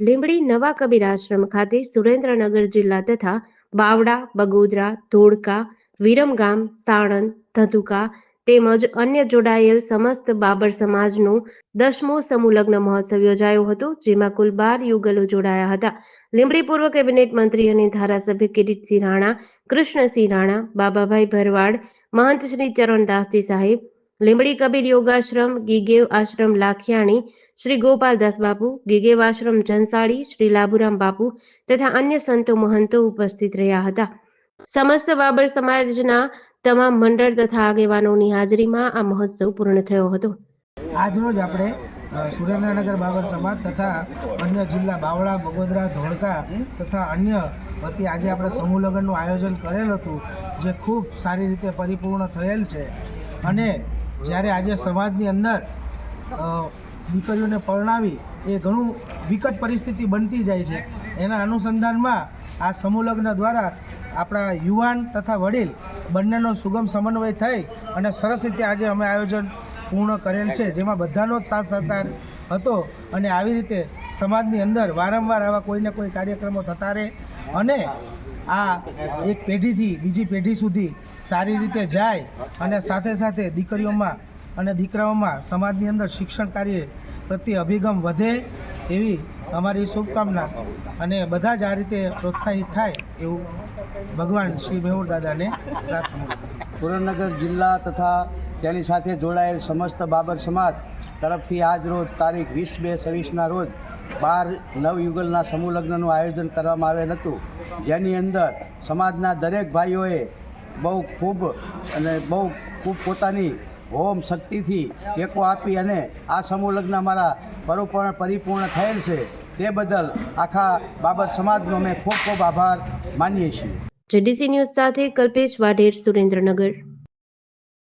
લીંબડી નવા કબીર આશ્રમ ખાતે સુરેન્દ્રનગર જિલ્લા તથા બાવડા, બગોદરા, ધોળકા, વિરમગામ, સાણંદ ધંધુકા તેમજ અન્ય જોડાયેલ સમસ્ત બાબર સમાજનો દસમો સમૂહ મહોત્સવ યોજાયો હતો, જેમાં કુલ બાર યુગલો જોડાયા હતા. લીંબડી પૂર્વ કેબિનેટ મંત્રી અને ધારાસભ્ય કિરીટસિંહ રાણા, કૃષ્ણસિંહ રાણા, બાબાભાઈ ભરવાડ, મહંત શ્રી ચરણદાસજી સાહેબ લીંબડી કબીર યોગાશ્રમ, ગીગેવ આશ્રમ લાખિયાણી, શ્રી ગોપાલદાસ બાપુ, ગીગેવ આશ્રમ જનસાળી, શ્રી લાભુરામ બાપુ તથા અન્ય સંતો મહંતો ઉપસ્થિત રહ્યા હતા. સમસ્ત બાબર સમાજના તમામ મંડળ તથા આગેવાનોની હાજરીમાં આ મહોત્સવ પૂર્ણ થયો હતો. આજરોજ આપણે સુરેન્દ્રનગર બાબર સમાજ તથા અન્ય જિલ્લા બાવળા, બગોદરા, ધોળકા તથા અન્ય વતી આજે આપણે સમૂહ લગ્નનું આયોજન કરેલ હતું, જે ખૂબ સારી રીતે પરિપૂર્ણ થયેલ છે. અને જ્યારે આજે સમાજની અંદર દીકરીઓને પરણાવી એ ઘણું વિકટ પરિસ્થિતિ બનતી જાય છે. એના અનુસંધાનમાં આ સમૂહલગ્ન દ્વારા આપણા યુવાન તથા વડીલ બંનેનો સુગમ સમન્વય થઈ અને સરસ રીતે આજે અમે આયોજન પૂર્ણ કરેલ છે જેમાં બધાનો જ સાથ સહકાર હતો અને આવી રીતે સમાજની અંદર વારંવાર આવા કોઈને કોઈ કાર્યક્રમો થતા રહે અને આ એક પેઢીથી બીજી પેઢી સુધી સારી રીતે જાય અને સાથે સાથે દીકરીઓમાં અને દીકરાઓમાં સમાજની અંદર શિક્ષણ કાર્ય પ્રત્યે અભિગમ વધે એવી અમારી શુભકામના અને બધા જ આ રીતે પ્રોત્સાહિત થાય એવું ભગવાન શ્રી મેહુર દાદાને પ્રાર્થના સુરેન્દ્રનગર જિલ્લા તથા તેની સાથે જોડાયેલ સમસ્ત બાબર સમાજ તરફથી આજ રોજ તારીખ વીસ બે છવ્વીસના રોજ બાર નવયુગલના સમૂહ લગ્નનું આયોજન કરવામાં આવેલ હતું. જેની અંદર સમાજના દરેક ભાઈઓએ બહુ ખૂબ અને બહુ ખૂબ પોતાની હોમ શક્તિથી ટેકો આપી અને આ સમૂહ લગ્ન અમારા પરિપૂર્ણ પરિપૂર્ણ થયેલ છે. તે બદલ આખા બાબત સમાજનો અમે ખૂબ ખૂબ આભાર માનીએ છીએ. જેડીસી ન્યૂઝ સાથે કલ્પેશ વાઢેર સુરેન્દ્રનગર.